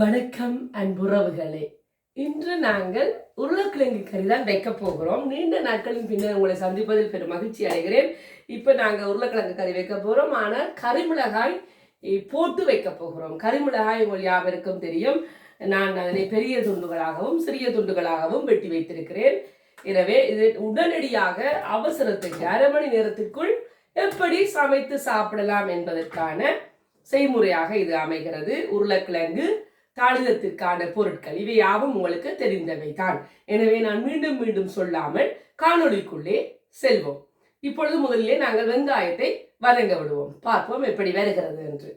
வணக்கம் அன்புறவுகளே இன்று நாங்கள் உருளைக்கிழங்கு கறி தான் வைக்க போகிறோம். நீண்ட நாட்களின் பின்னர் உங்களை சந்திப்பதில் பெரும் மகிழ்ச்சி அடைகிறேன். இப்போ நாங்கள் உருளைக்கிழங்கு கறி வைக்க போகிறோம் ஆனால் கரிமிளகாய் போட்டு வைக்க போகிறோம். கரிமிளகாய் உங்கள் யாவருக்கும் தெரியும். நான் அதனை பெரிய துண்டுகளாகவும் சிறிய துண்டுகளாகவும் வெட்டி வைத்திருக்கிறேன். எனவே இது உடனடியாக அவசரத்துக்கு அரை மணி நேரத்திற்குள் எப்படி சமைத்து சாப்பிடலாம் என்பதற்கான செய்முறையாக இது அமைகிறது. உருளைக்கிழங்கு தாளிதத்திற்கான பொருட்கள். இவை யாவும் உங்களுக்கு தெரிந்தவை தான் எனவே நான் மீண்டும் மீண்டும் சொல்லாமல் காணொளிக்குள்ளே செல்வோம். இப்பொழுது முதலிலே நாங்கள் வெங்காயத்தை வதங்க விடுவோம். பார்ப்போம் எப்படி வருகிறது என்று.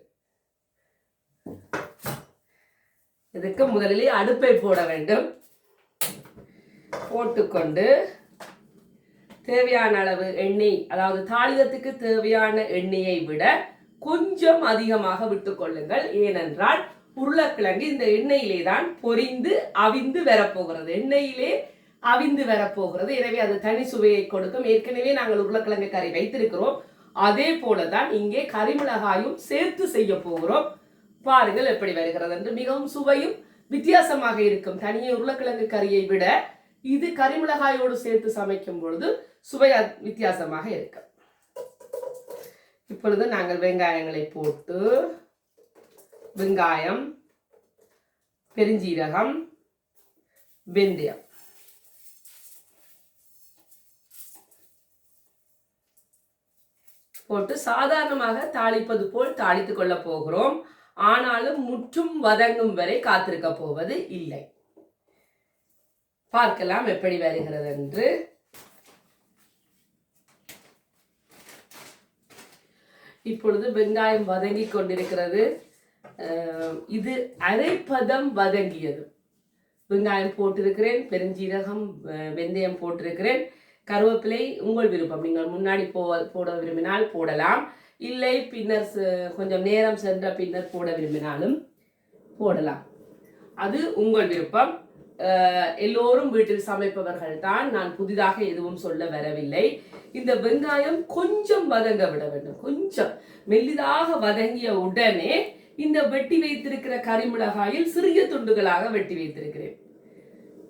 இதுக்கு முதலிலே அடுப்பை போட வேண்டும். போட்டுக்கொண்டு தேவையான அளவு எண்ணெய் அதாவது தாளிதத்துக்கு தேவையான எண்ணெயை விட கொஞ்சம் அதிகமாக விட்டுக்கொள்ளுங்கள். ஏனென்றால் உருளைக்கிழங்கு இந்த எண்ணெயிலே தான் பொரிந்து அவிந்து வரப்போகிறது. எண்ணெயிலே அவிந்து வரப்போகிறது. எனவே அது தனி சுவையை கொடுக்கும். ஏற்கனவே நாங்கள் உருளைக்கிழங்கு கறி வைத்திருக்கிறோம். அதே போலதான் இங்கே கரிமிளகாயும் சேர்த்து செய்ய போகிறோம். பாருங்கள் எப்படி வருகிறது என்று. மிகவும் சுவையும் வித்தியாசமாக இருக்கும். தனியே உருளைக்கிழங்கு கறியை விட இது கரிமிளகாயோடு சேர்த்து சமைக்கும் பொழுது சுவை வித்தியாசமாக இருக்கும். இப்பொழுது நாங்கள் வெங்காயங்களை போட்டு வெங்காயம் பெருஞ்சீரகம் வெந்தயம். போட்டு சாதாரணமாக தாளிப்பது போல் தாளித்துக் கொள்ள போகிறோம். ஆனாலும் முற்றும் வதங்கும் வரை காத்திருக்க போவது இல்லை. பார்க்கலாம் எப்படி வருகிறது என்று இப்பொழுது வெங்காயம் வதங்கி கொண்டிருக்கிறது. இது அரைப்பதம் வதங்கியது. வெங்காயம் போட்டிருக்கிறேன் பெருஞ்சீரகம் வெந்தயம் போட்டிருக்கிறேன். கருவேப்பிலை உங்கள் விருப்பம். நீங்கள் முன்னாடி போ போட விரும்பினால் போடலாம். இல்லை பின்னர் கொஞ்சம் நேரம் சென்ற பின்னர் போட விரும்பினாலும் போடலாம். அது உங்கள் விருப்பம். எல்லோரும் வீட்டில் சமைப்பவர்கள் தான் நான் புதிதாக எதுவும் சொல்ல வரவில்லை. இந்த வெங்காயம் கொஞ்சம் வதங்க விட வேண்டும். கொஞ்சம். மெல்லிதாக வதங்கிய உடனே இந்த வெட்டி வைத்திருக்கிற கரிமிளகாயில் சிறிய துண்டுகளாக வெட்டி வைத்திருக்கிறேன்.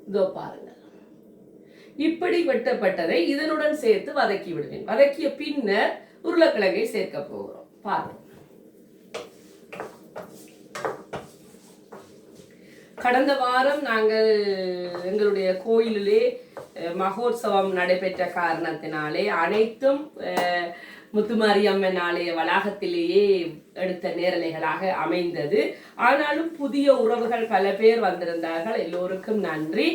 இதோ பாருங்க. இப்படி வெட்டப்பட்டதை இதனுடன் சேர்த்து வதக்கி விடுவேன். வதக்கிய பின்னர் உருளைக்கிழங்கை சேர்க்க போகிறோம். பாருங்க. கடந்த வாரம் நாங்கள் எங்களுடைய கோயிலிலே அஹ், மகோத்சவம் நடைபெற்ற காரணத்தினாலே அனைத்தும் அஹ், முத்துமாரியம்மன் ஆலய வளாகத்திலேயே எடுத்த நேரலைகளாக அமைந்தது. ஆனாலும் புதிய உறவுகள் பல பேர் வந்திருந்தார்கள். எல்லோருக்கும் நன்றி.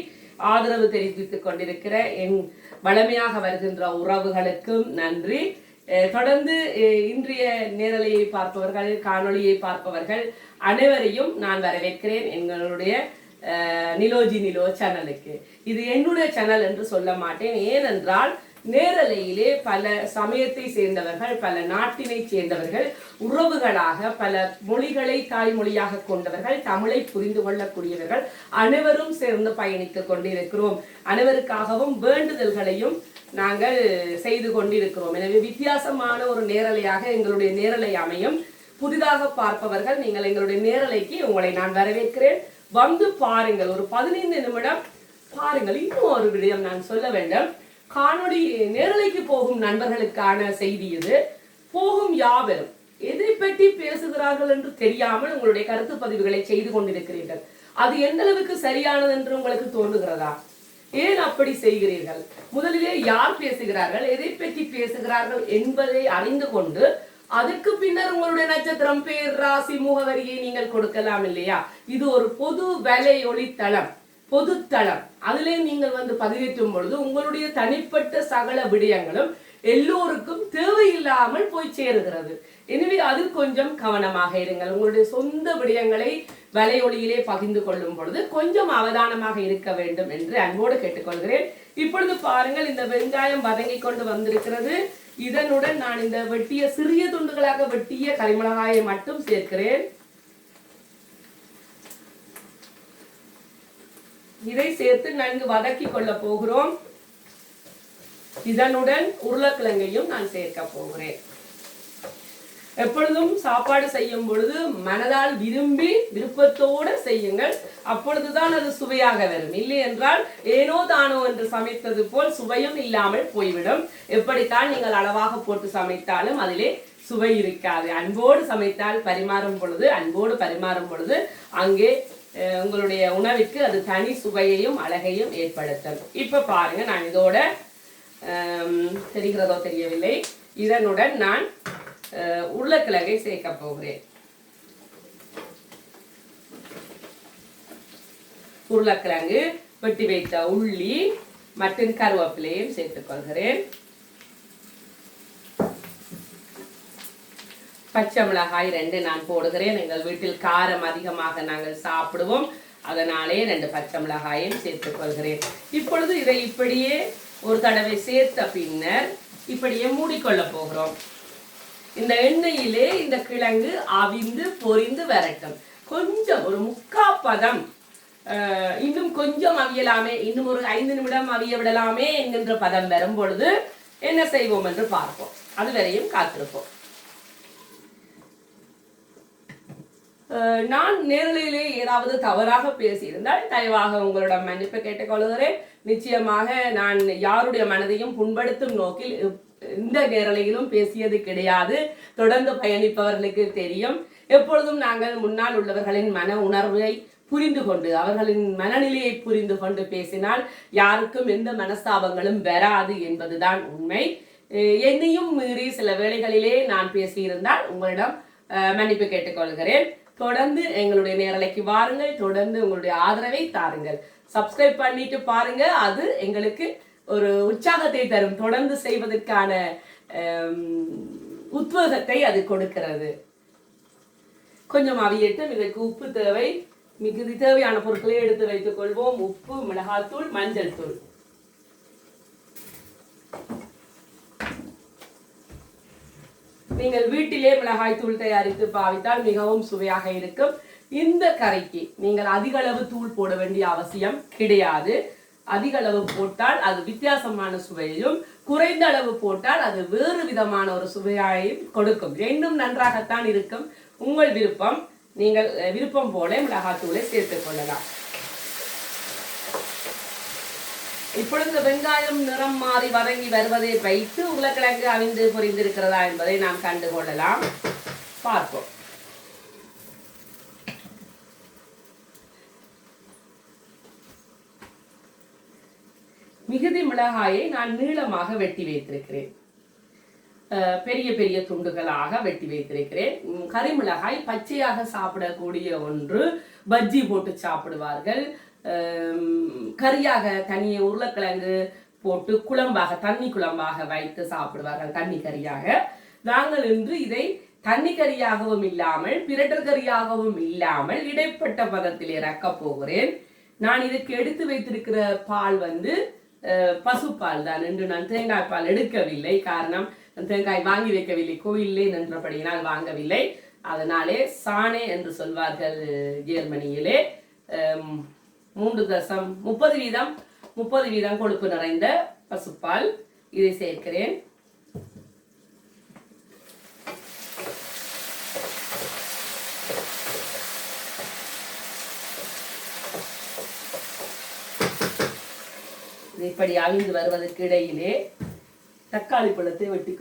ஆதரவு தெரிவித்துக் கொண்டிருக்கிற என் வளமையாக வருகின்ற உறவுகளுக்கும் நன்றி. தொடர்ந்து இன்றைய நேரலையை பார்ப்பவர்கள் காணொளியை பார்ப்பவர்கள் அனைவரையும் நான் வரவேற்கிறேன் எங்களுடைய நிலோஜி நிலோ சேனலுக்கு. இது என்னுடைய சேனல் என்று சொல்ல மாட்டேன். ஏனென்றால் நேரலையிலே பல சமயத்தை சேர்ந்தவர்கள் பல நாட்டினை சேர்ந்தவர்கள் உறவுகளாக பல மொழிகளை தாய்மொழியாக கொண்டவர்கள் தமிழை புரிந்து கொள்ளக்கூடியவர்கள் அனைவரும் சேர்ந்து பயணித்துக் கொண்டிருக்கிறோம். அனைவருக்காகவும் வேண்டுதல்களையும் நாங்கள் செய்து கொண்டிருக்கிறோம். எனவே வித்தியாசமான ஒரு நேரலையாக எங்களுடைய நேரலை அமையும். புதிதாக பார்ப்பவர்கள் நீங்கள் எங்களுடைய நேரலைக்கு உங்களை நான் வரவேற்கிறேன். வந்து பாருங்கள் ஒரு பதினைந்து நிமிடம் பாருங்கள். இன்னும் ஒரு விடயம் நான் சொல்ல வேண்டும். காணொளி நேரலைக்கு போகும் நண்பர்களுக்கான செய்தி இது. போகும் யாவரும் எதை பற்றி பேசுகிறார்கள் என்று தெரியாமல் உங்களுடைய கருத்து பதிவுகளை செய்து கொண்டிருக்கிறீர்கள். அது எந்த அளவுக்கு சரியானது என்று உங்களுக்கு தோன்றுகிறதா? ஏன் அப்படி செய்கிறீர்கள்? முதலிலே யார் பேசுகிறார்கள்? எதை பற்றி பேசுகிறார்கள் என்பதை அறிந்து கொண்டு அதுக்கு பின்னர் உங்களுடைய நட்சத்திரம் பேர் ராசி முகவரியை நீங்கள் கொடுக்கலாம் இல்லையா? இது ஒரு பொது வலை ஒளித்தளம் பொதுத்தளம். அதிலே நீங்கள் வந்து பதிவேற்றும் பொழுது உங்களுடைய தனிப்பட்ட சகல விடயங்களும் எல்லோருக்கும் தேவையில்லாமல் போய் சேருகிறது. எனவே அது கொஞ்சம் கவனமாக இருங்கள். உங்களுடைய சொந்த விடயங்களை வலையொலியிலே பகிர்ந்து கொள்ளும் பொழுது கொஞ்சம் அவதானமாக இருக்க வேண்டும் என்று அன்போடு கேட்டுக்கொள்கிறேன். இப்பொழுது பாருங்கள் இந்த வெங்காயம் வதங்கி கொண்டு வந்திருக்கிறது. இதனுடன் நான் இந்த வெட்டிய சிறிய துண்டுகளாக வெட்டிய கரிமிளகாயை மட்டும் சேர்க்கிறேன். இதை சேர்த்து நன்கு வதக்கி கொள்ள போகிறோம். இதனுடன் உருளைக்கிழங்கையும் நான் சேர்க்க போகிறேன். எப்பொழுதும் சாப்பாடு செய்யும் பொழுது மனதால் விரும்பி விருப்பத்தோடு செய்யுங்கள். அப்பொழுதுதான் அது சுவையாக வரும். இல்லை என்றால் ஏனோ தானோ என்று சமைத்தது போல் சுவையும் இல்லாமல் போய்விடும். எப்படித்தான் நீங்கள் அளவாக போட்டு சமைத்தாலும் அதிலே சுவை இருக்காது. அன்போடு சமைத்தால் பரிமாறும் பொழுது அன்போடு பரிமாறும் பொழுது அங்கே உங்களுடைய உணவிற்கு அது தனி சுவையையும் அழகையும் ஏற்படுத்தும். இப்போ பாருங்க நான் இதோட தெரிகிறதோ தெரியவில்லை. இதனுடன் நான் உருளைக்கிழங்கை சேர்க்க போகிறேன். உருளைக்கிழங்கு வெட்டி வைத்த உள்ளி மற்றும் கருவேப்பிலையும் சேர்த்துக் பச்சை மிளகாய் ரெண்டு நான் போடுகிறேன். எங்கள் வீட்டில் காரம் அதிகமாக நாங்கள் சாப்பிடுவோம். அதனாலே ரெண்டு பச்சை மிளகாயும் சேர்த்துக் கொள்கிறேன். இப்பொழுது இதை இப்படியே ஒரு தடவை சேர்த்த பின்னர் இப்படியே மூடிக்கொள்ள போகிறோம். இந்த எண்ணெயிலே இந்த கிழங்கு அவிந்து பொரிந்து வரட்டும். கொஞ்சம் ஒரு முக்கா பதம் இன்னும் கொஞ்சம் அவியலாமே இன்னும் ஒரு ஐந்து நிமிடம் அவிய விடலாமே என்கின்ற பதம் வரும் பொழுது என்ன செய்வோம் என்று பார்ப்போம். அதுவரையும் காத்திருப்போம். நான் நேரலையிலே ஏதாவது தவறாக பேசியிருந்தால் தயவாக உங்களிடம் மன்னிப்பு கேட்டுக்கொள்கிறேன். நிச்சயமாக நான் யாருடைய மனதையும் புண்படுத்தும் நோக்கில் இந்த நேரலையிலும் பேசியது கிடையாது. தொடர்ந்து பயணிப்பவர்களுக்கு தெரியும். எப்பொழுதும் நாங்கள் முன்னால் உள்ளவர்களின் மன உணர்வை புரிந்து கொண்டு அவர்களின் மனநிலையை புரிந்து கொண்டு பேசினால் யாருக்கும் எந்த மனஸ்தாபங்களும் வராது என்பதுதான் உண்மை. என்னையும் மீறி சில வேளைகளிலே நான் பேசியிருந்தால் உங்களிடம் மன்னிப்பு கேட்டுக்கொள்கிறேன். தொடர்ந்து எங்களுடைய நேரலைக்கு வாருங்கள். தொடர்ந்து உங்களுடைய ஆதரவை தாருங்கள். சப்ஸ்கிரைப் பண்ணிட்டு பாருங்க. அது எங்களுக்கு ஒரு உற்சாகத்தை தரும். தொடர்ந்து செய்வதற்கான உத்வேகத்தை அது கொடுக்கிறது. கொஞ்சம் அவியட்டும். இதற்கு உப்பு தேவை. மிகுதி தேவையான பொருட்களை எடுத்து வைத்துக் கொள்வோம். உப்பு மிளகாத்தூள் மஞ்சள் தூள். நீங்கள் வீட்டிலே மிளகாய் தூள் தயாரித்து பாவித்தால் மிகவும் சுவையாக இருக்கும். இந்த கறிக்கு நீங்கள் அதிக அளவு தூள் போட வேண்டிய அவசியம் கிடையாது. அதிக அளவு போட்டால் அது வித்தியாசமான சுவையையும் குறைந்த அளவு போட்டால் அது வேறு விதமான ஒரு சுவையையும் கொடுக்கும். ரெண்டும் நன்றாகத்தான் இருக்கும். உங்கள் விருப்பம் நீங்கள் விருப்பம் போல மிளகாத்தூளை சேர்த்துக் கொள்ளலாம். இப்பொழுது வெங்காயம் நிறம் மாறி வதங்கி வருவதை வைத்து உருளைக்கிழங்கு அவிந்து புரிந்திருக்கிறதா என்பதை நாம் கண்டுகொள்ளலாம் பார்ப்போம். மிகுதி மிளகாயை நான் நீளமாக வெட்டி வைத்திருக்கிறேன். பெரிய பெரிய துண்டுகளாக வெட்டி வைத்திருக்கிறேன். உம், கரிமிளகாய் பச்சையாக சாப்பிடக்கூடிய ஒன்று பஜ்ஜி போட்டு சாப்பிடுவார்கள். கறியாக தனியே உருளைக்கிழங்கு போட்டு குழம்பாக தண்ணி குழம்பாக வைத்து சாப்பிடுவார்கள் தண்ணி கறியாக. நாங்கள் இன்று இதை தண்ணி கறியாகவும் இல்லாமல் பிரட்டல் கறியாகவும் இல்லாமல் இடைப்பட்ட பதத்தில் இறக்க போகிறேன். நான் இதற்கு எடுத்து வைத்திருக்கிற பால் வந்து பசுப்பால் தான். என்று நான் தேங்காய் பால் எடுக்கவில்லை. காரணம் தேங்காய் வாங்கி வைக்கவில்லை. கோயிலே நின்றபடியினால் வாங்கவில்லை. அதனாலே சாணே என்று சொல்வார்கள் ஜெர்மனியிலே. மூன்று தசம். முப்பது வீதம் முப்பது வீதம் கொழுப்பு நிறைந்த பசுப்பால். இதை சேர்க்கிறேன். இப்படி அவிழ்ந்து வருவதற்கு இடையிலே தக்காளி பழத்தை வெட்டிக்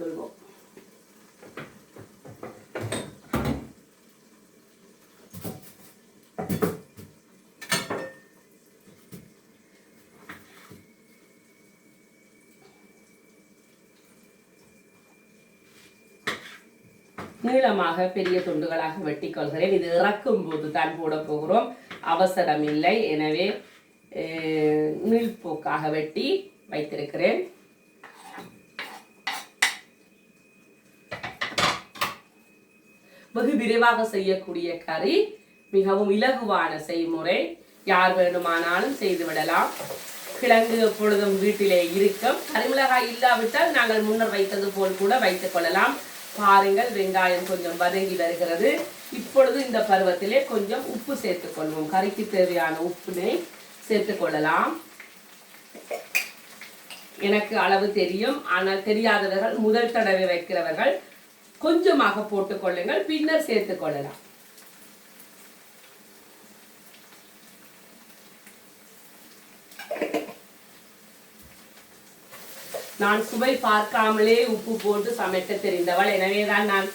நீளமாக பெரிய துண்டுகளாக வெட்டி கொள்கிறேன். இது இறக்கும் போது தான் போட போகிறோம். அவசரம் இல்லை எனவே அஹ், நீள்போக்காக வெட்டி வைத்திருக்கிறேன். வெகு விரைவாக செய்யக்கூடிய கறி மிகவும் இலகுவான செய்முறை. யார் வேண்டுமானாலும் செய்து விடலாம் கிழங்கு எப்பொழுதும் வீட்டிலே இருக்கும். கறிமிளகாய் இல்லாவிட்டால் நாங்கள் முன்னர் வைத்தது போல் கூட வைத்துக் கொள்ளலாம். பாருங்கள் வெங்காயம் கொஞ்சம் வதங்கி வருகிறது. இப்பொழுது இந்த பருவத்திலே கொஞ்சம் உப்பு சேர்த்துக் கொள்வோம் கறிக்கு தேவையான உப்பினை சேர்த்துக் கொள்ளலாம் எனக்கு அளவு தெரியும் ஆனால் தெரியாதவர்கள் முதல் தடவை வைக்கிறவர்கள் கொஞ்சமாக போட்டுக்கொள்ளுங்கள் பின்னர் சேர்த்துக் நான் சுவை பார்க்காமலே உப்பு போட்டு சமைக்க தெரிந்தவள். எனவேதான் நான்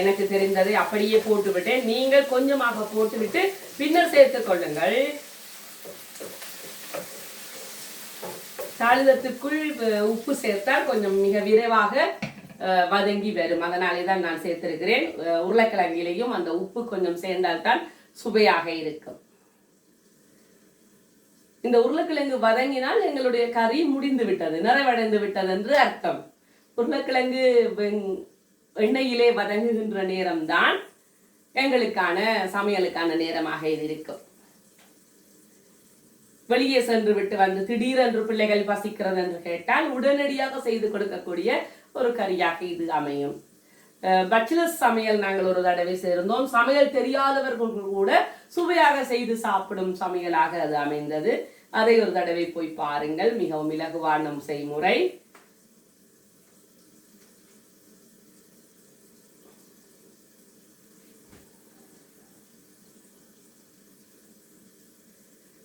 எனக்கு தெரிந்ததை அப்படியே போட்டு விட்டேன் நீங்கள் கொஞ்சமாக போட்டுவிட்டு பின்னர் சேர்த்துக் கொள்ளுங்கள். தாளிதத்துக்குள் உப்பு சேர்த்தால் கொஞ்சம் மிக விரைவாக வதங்கி வரும். அதனாலே தான் நான் சேர்த்திருக்கிறேன். உருளைக்கிழங்கிலையும் அந்த உப்பு கொஞ்சம் சேர்ந்தால்தான் சுவையாக இருக்கும். இந்த உருளைக்கிழங்கு வதங்கினால் எங்களுடைய கறி முடிந்து விட்டது நிறைவடைந்து விட்டது என்று அர்த்தம். உருளைக்கிழங்கு எண்ணெயிலே வதங்குகின்ற நேரம்தான் எங்களுக்கான சமையலுக்கான நேரமாக இது இருக்கும். வெளியே சென்று விட்டு வந்து திடீரென்று பிள்ளைகள் பசிக்கிறது என்று கேட்டால் உடனடியாக செய்து கொடுக்கக்கூடிய ஒரு கறியாக இது அமையும். பச்சுலஸ் சமையல் நாங்கள் ஒரு தடவை சேர்ந்தோம். சமையல் தெரியாதவர்கள் கூட சுவையாக செய்து சாப்பிடும் சமையலாக அது அமைந்தது. அதை ஒரு தடவை போய் பாருங்கள். மிகவும் இலகுவான செய்முறை.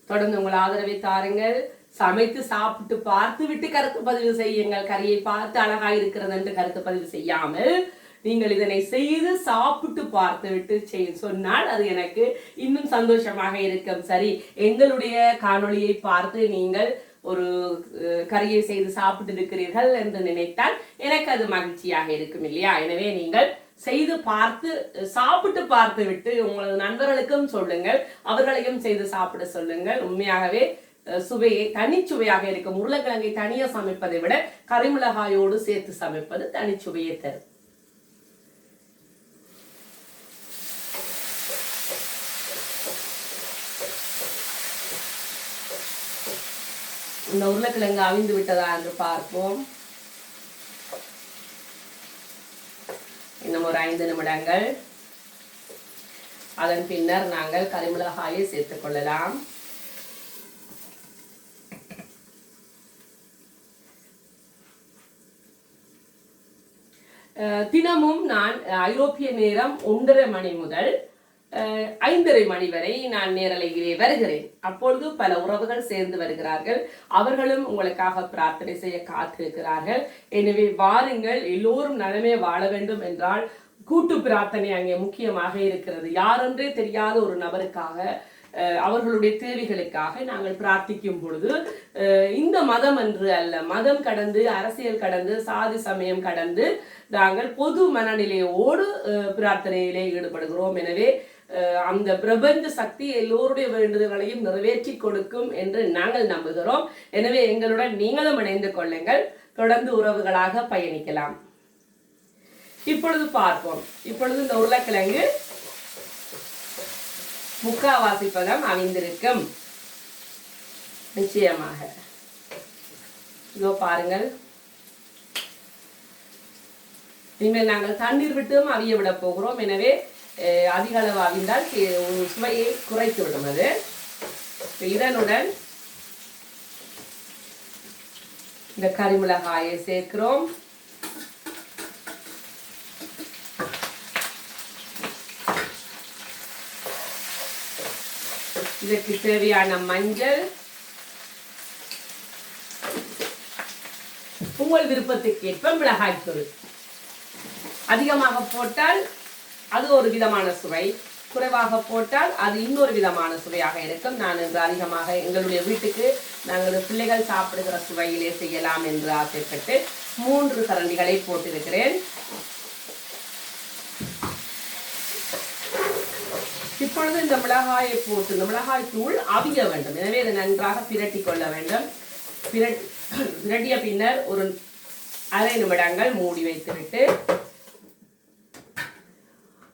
தொடர்ந்து உங்கள் ஆதரவை தாருங்கள். சமைத்து சாப்பிட்டு பார்த்து விட்டு கருத்து பதிவு செய்யுங்கள். கறியை பார்த்து அழகா இருக்கிறது என்று கருத்து பதிவு செய்யாமல் நீங்கள் இதனை செய்து சாப்பிட்டு பார்த்துவிட்டு செய். சொன்னால் அது எனக்கு இன்னும் சந்தோஷமாக இருக்கும். சரி எங்களுடைய காணொளியை பார்த்து நீங்கள் ஒரு கறியை செய்து சாப்பிட்டு இருக்கிறீர்கள் என்று நினைத்தால் எனக்கு அது மகிழ்ச்சியாக இருக்கும் இல்லையா? எனவே நீங்கள் செய்து பார்த்து சாப்பிட்டு பார்த்து விட்டு உங்களது நண்பர்களுக்கும் சொல்லுங்கள் அவர்களையும் செய்து சாப்பிட சொல்லுங்கள். உண்மையாகவே சுவையை தனிச்சுவையாக இருக்கும். உருளைக்கிழங்கை தனியா சமைப்பதை விட கறிமிளகாயோடு சேர்த்து சமைப்பது தனிச்சுவையை தரும். இந்த உருளைக்கிழங்கு அவிந்து விட்டதா என்று பார்ப்போம். இன்னும் ஒரு ஐந்து நிமிடங்கள். அதன் பின்னர் நாங்கள் கரிமிளகாயை சேர்த்துக் கொள்ளலாம். அஹ் தினமும் நான் ஐரோப்பிய நேரம் ஒன்றரை மணி முதல் ஐந்தரை மணி வரை நான் நேரலையிலே வருகிறேன். அப்பொழுது பல உறவுகள் சேர்ந்து வருகிறார்கள். அவர்களும் உங்களுக்காக பிரார்த்தனை செய்ய காத்திருக்கிறார்கள். எனவே வாருங்கள் எல்லோரும் நலமே வாழ வேண்டும் என்றால் கூட்டு பிரார்த்தனை அங்கே முக்கியமாக இருக்கிறது. யாரென்றே தெரியாத ஒரு நபருக்காக அவர்களுடைய தேவைகளுக்காக நாங்கள் பிரார்த்திக்கும் பொழுது இந்த மதம் என்று அல்ல மதம் கடந்து அரசியல் கடந்து சாதி சமயம் கடந்து நாங்கள் பொது மனநிலையோடு பிரார்த்தனையிலே ஈடுபடுகிறோம். எனவே அந்த பிரபஞ்ச சக்தி எல்லோருடைய வேண்டுதல்களையும் நிறைவேற்றி கொடுக்கும் என்று நாங்கள் நம்புகிறோம். எனவே எங்களுடன் நீங்களும் இணைந்து கொள்ளுங்கள். தொடர்ந்து உறவுகளாக பயணிக்கலாம். இப்பொழுது பார்ப்போம். இப்பொழுது இந்த உருளைக்கிழங்கு முக்காவாசி பதம் அமைந்திருக்கும். நிச்சயமாக. இதோ பாருங்கள். இனிமேல் நாங்கள் தண்ணீர் விட்டும் அவிய விட போகிறோம். எனவே அதிக அளவு அவிந்தால் ஒரு சுவையை குறைத்து விடும் அது. இதனுடன் இந்த கரிமிளகாயை சேர்க்கிறோம். இதற்கு தேவையான மஞ்சள் உங்கள் விருப்பத்துக்கு ஏற்ப மிளகாய் தூள் அதிகமாக போட்டால் அது ஒரு விதமான சுவை. குறைவாக போட்டால் அது இன்னொரு விதமான சுவையாக இருக்கும். நான் இன்று அதிகமாக எங்களுடைய வீட்டுக்கு நாங்கள் பிள்ளைகள் சாப்பிடுகிற சுவையிலே செய்யலாம் என்று ஆசைப்பட்டு மூன்று கரண்டிகளை போட்டிருக்கிறேன். இப்பொழுது இந்த மிளகாயை போட்டு இந்த மிளகாய் தூள் அவிய வேண்டும். எனவே இதை நன்றாக பிரட்டி கொள்ள வேண்டும். பிரட்டிய பின்னர் ஒரு அரை நிமிடங்கள் மூடி வைத்துவிட்டு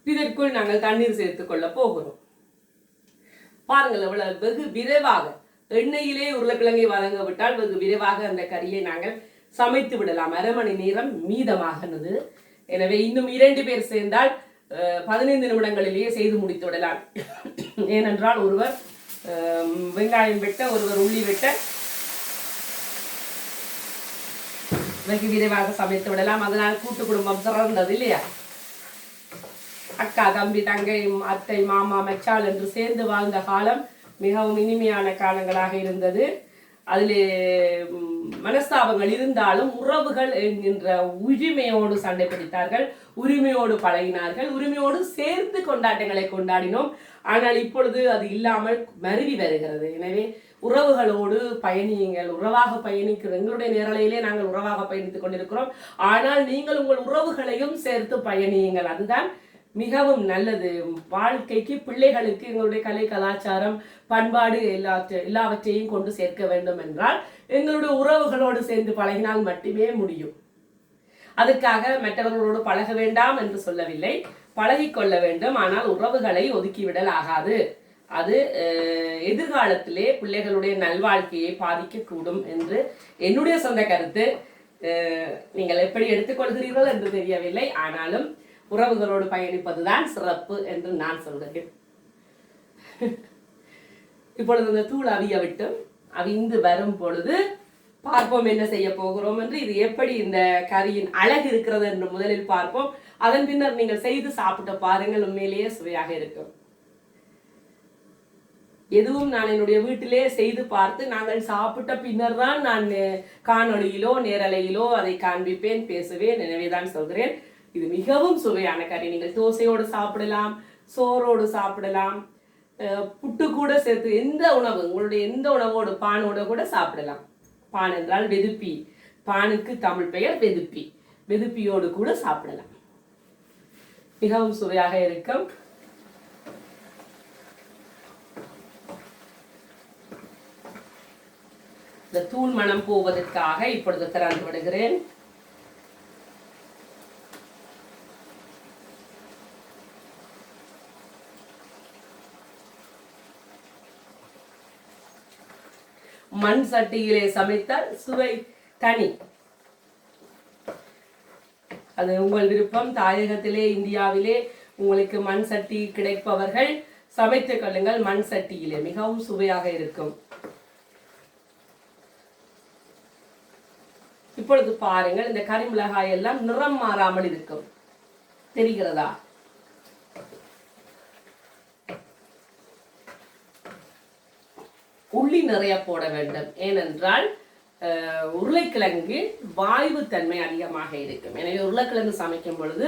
இதற்குள் நாங்கள் தண்ணீர் சேர்த்துக் கொள்ள போகிறோம். பாருங்கள் அவ்வளவு வெகு விரைவாக எண்ணெயிலே உருளைக்கிழங்கை வதங்க விட்டால் வெகு விரைவாக அந்த கறியை நாங்கள் சமைத்து விடலாம். அரை மணி நேரம் மீதமாகிறது எனவே இன்னும் இரண்டு பேர் சேர்ந்தால் அஹ், பதினைந்து நிமிடங்களிலேயே செய்து முடித்து விடலாம். ஏனென்றால் ஒருவர் வெங்காயம் வெட்ட ஒருவர் உள்ளி வெட்ட வெகு விரைவாக சமைத்து விடலாம். அதனால் கூட்டு குடும்பம் சிறந்தது இல்லையா அக்கா தம்பி தங்கை அத்தை மாமா மச்சாள் என்று சேர்ந்து வாழ்ந்த காலம் மிகவும் இனிமையான காலங்களாக இருந்தது. அதில் மனஸ்தாபங்கள் இருந்தாலும் உறவுகள் என்கின்ற உரிமையோடு சண்டை பிடித்தார்கள். உரிமையோடு பழகினார்கள். உரிமையோடு சேர்ந்து கொண்டாட்டங்களை கொண்டாடினோம். ஆனால் இப்பொழுது அது இல்லாமல் மருவி வருகிறது. எனவே உறவுகளோடு பயணியுங்கள். உறவாக பயணிக்கிற எங்களுடைய நேரலையிலே நாங்கள் உறவாக பயணித்துக் கொண்டிருக்கிறோம். ஆனால் நீங்கள் உங்கள் உறவுகளையும் சேர்த்து பயணியுங்கள். அதுதான் மிகவும் நல்லது. வாழ்க்கைக்கு பிள்ளைகளுக்கு எங்களுடைய கலை கலாச்சாரம் பண்பாடு எல்லாற்ற எல்லாவற்றையும் கொண்டு சேர்க்க வேண்டும் என்றால் எங்களுடைய உறவுகளோடு சேர்ந்து பழகினால் மட்டுமே முடியும். அதுக்காக மற்றவர்களோடு பழக வேண்டாம் என்று சொல்லவில்லை. பழகிக்கொள்ள வேண்டும். ஆனால் உறவுகளை ஒதுக்கிவிடல் ஆகாது. அது அஹ், எதிர்காலத்திலே பிள்ளைகளுடைய நல்வாழ்க்கையை பாதிக்கக்கூடும் என்று என்னுடைய சொந்த கருத்து. அஹ், நீங்கள் எப்படி எடுத்துக்கொள்கிறீர்கள் என்று தெரியவில்லை. ஆனாலும் உறவுகளோடு பயணிப்பதுதான் சிறப்பு என்று நான் சொல்கிறேன். இப்பொழுது இந்த தூள் அவிய விட்டு அவிந்து வரும் பொழுது பார்ப்போம் என்ன செய்ய போகிறோம் என்று இது எப்படி இந்த கறியின் அழகு இருக்கிறது என்று முதலில் பார்ப்போம். அதன் பின்னர் நீங்கள் செய்து சாப்பிட்டு பாருங்கள் உண்மையிலேயே சுவையாக இருக்கும். எதுவும் நான் என்னுடைய வீட்டிலே செய்து பார்த்து நாங்கள் சாப்பிட்ட பின்னர் தான் நான் காணொளியிலோ நேரலையிலோ அதை காண்பிப்பேன் பேசுவேன் எனவே தான் சொல்கிறேன். இது மிகவும் சுவையான கறி. நீங்கள் தோசையோடு சாப்பிடலாம் சோறோடு சாப்பிடலாம் புட்டு கூட சேர்த்து எந்த உணவு உங்களுடைய எந்த உணவோடு பானோட கூட சாப்பிடலாம். பான் என்றால் வெதுப்பி. பானுக்கு தமிழ் பெயர் வெதுப்பி. வெதுப்பியோடு கூட சாப்பிடலாம். மிகவும் சுவையாக இருக்கும். இந்த தூள் மனம் போவதற்காக இப்பொழுது திறந்து விடுகிறேன். மண் சட்டியிலே சமைத்தால் சுவை தனி. அது உங்கள் விருப்பம். தாயகத்திலே இந்தியாவிலே உங்களுக்கு மண் சட்டி கிடைப்பவர்கள் சமைத்துக் கொள்ளுங்கள். மண் சட்டியிலே மிகவும் சுவையாக இருக்கும். இப்பொழுது பாருங்கள் இந்த கரிமிளகாய் எல்லாம் நிறம் மாறாமல் இருக்கும். தெரிகிறதா? உள்ளி நிறைய போட வேண்டும். ஏனென்றால் உருளைக்கிழங்கு வாய்வு தன்மை அதிகமாக இருக்கும். எனவே உருளைக்கிழங்கு சமைக்கும் பொழுது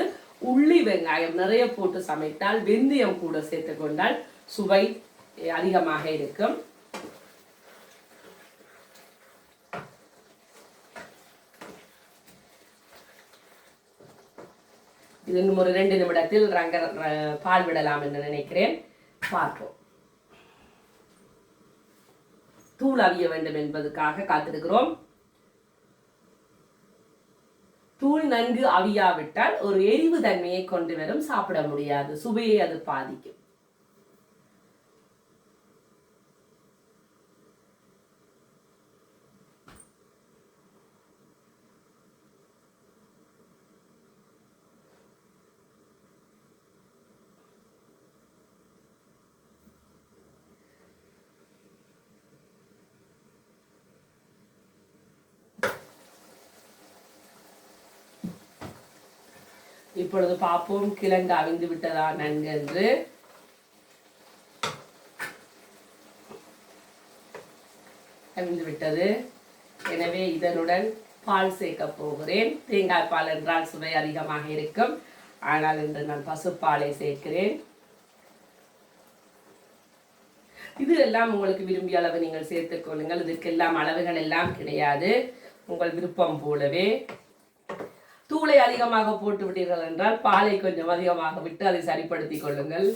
உள்ளி வெங்காயம் நிறைய போட்டு சமைத்தால் வெந்தயம் கூட சேர்த்து கொண்டால் சுவை அதிகமாக இருக்கும். இது இன்னும் ஒரு ரெண்டு நிமிடத்தில் ரங்க பால் விடலாம் என்று நினைக்கிறேன். பார்ப்போம். தூள் அவிய வேண்டும் என்பதற்காக காத்திருக்கிறோம். தூள் நன்கு அவியாவிட்டால் ஒரு எரிவு தன்மையை கொண்டு வரும் சாப்பிட முடியாது. சுவையை அது பாதிக்கும். இப்பொழுது பார்ப்போம். கிழங்கு அவிந்து விட்டதா நன்கு என்று அவிந்து விட்டது. எனவே இதனுடன் பால் சேர்க்க போகிறேன். தேங்காய் பால் என்றால் சுவை அதிகமாக இருக்கும். ஆனால் இன்று நான் பசுப்பாலை சேர்க்கிறேன். இது எல்லாம் உங்களுக்கு விரும்பிய அளவு நீங்கள் சேர்த்துக் கொள்ளுங்கள். இதற்கெல்லாம் அளவுகள் எல்லாம் கிடையாது. உங்கள் விருப்பம் போலவே. தூளை அதிகமாக போட்டு விட்டீர்கள் என்றால் பாலை கொஞ்சம் அதிகமாக விட்டு அதை சரிப்படுத்திக் கொள்ளுங்கள்.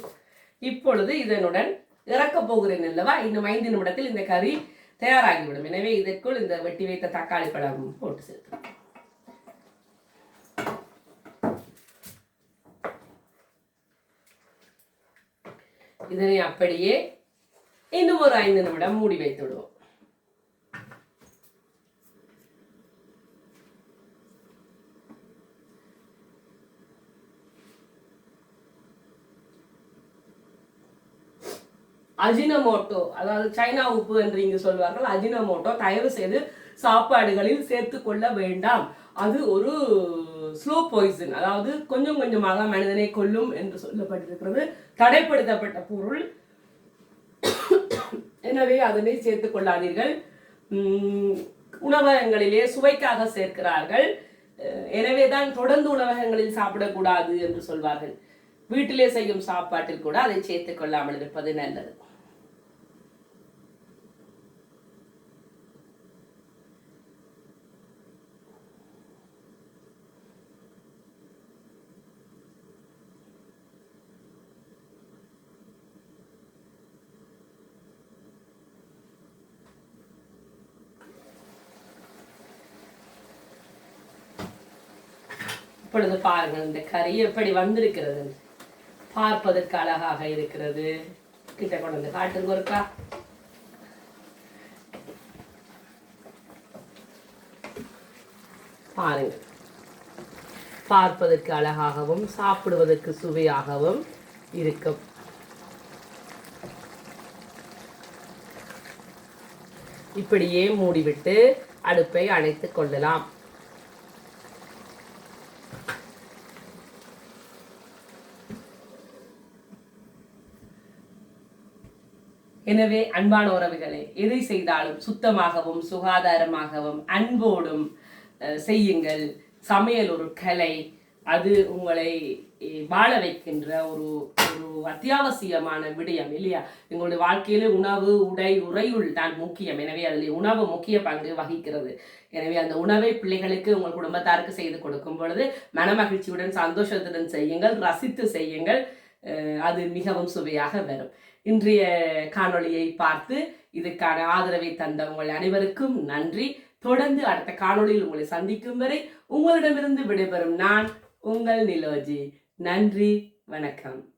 இப்பொழுது இதனுடன் இறக்கப் போகிறேன் அல்லவா? இன்னும் ஐந்து நிமிடத்தில் இந்த கறி தயாராகிவிடும். எனவே இதற்குள் இந்த வெட்டி வைத்த தக்காளி பழம் போட்டு சேர்க்கலாம் இதனை அப்படியே இன்னும் ஒரு ஐந்து நிமிடம் மூடி வைத்து விடுவோம். அஜினமோட்டோ அதாவது சைனா உப்பு என்று இங்கு சொல்வார்கள். அஜினமோட்டோ தயவு செய்து சாப்பாடுகளில் சேர்த்து கொள்ள வேண்டாம். அது ஒரு ஸ்லோ பாய்சன் அதாவது கொஞ்சம் கொஞ்சமாக மனிதனை கொல்லும் என்று சொல்லப்பட்டிருக்கிறது. தடைப்படுத்தப்பட்ட பொருள். எனவே அதனை சேர்த்துக் கொள்ளாதீர்கள். உம், உணவகங்களிலே சுவைக்காக சேர்க்கிறார்கள். எனவே தான் தொடர்ந்து உணவகங்களில் சாப்பிடக்கூடாது என்று சொல்வார்கள். வீட்டிலே செய்யும் சாப்பாட்டில் கூட அதை சேர்த்துக் கொள்ளாமல் இருப்பது நல்லது. இப்பொழுது பாருங்கள் இந்த கறி எப்படி வந்திருக்கிறது? பார்ப்பதற்கு அழகாக இருக்கிறது. கிட்ட கொண்டு வந்து காட்டுங்க ஒருக்கா. பாருங்க பார்ப்பதற்கு அழகாகவும் சாப்பிடுவதற்கு சுவையாகவும் இருக்கும் இப்படியே மூடிவிட்டு அடுப்பை அணைத்துக் கொள்ளலாம். எனவே அன்பான உறவுகளே எதை செய்தாலும் சுத்தமாகவும் சுகாதாரமாகவும் அன்போடும் செய்யுங்கள். சமையல் ஒரு கலை. அது உங்களை வாழ வைக்கின்ற ஒரு ஒரு அத்தியாவசியமான விடயம் இல்லையா? எங்களுடைய வாழ்க்கையில உணவு உடை உறையுள் தான் முக்கியம். எனவே அதில் உணவு முக்கிய பங்கு வகிக்கிறது. எனவே அந்த உணவை பிள்ளைகளுக்கு உங்கள் குடும்பத்தாருக்கு செய்து கொடுக்கும் பொழுது மனமகிழ்ச்சியுடன் சந்தோஷத்துடன் செய்யுங்கள் ரசித்து செய்யுங்கள். அது மிகவும் சுவையாக வரும். இன்றைய காணொளியை பார்த்து இதுக்கான ஆதரவை தந்த உங்கள் அனைவருக்கும் நன்றி. தொடர்ந்து அடுத்த காணொளியில் உங்களை சந்திக்கும் வரை உங்களிடமிருந்து விடைபெறும் நான் உங்கள் நிலோஜி. நன்றி வணக்கம்.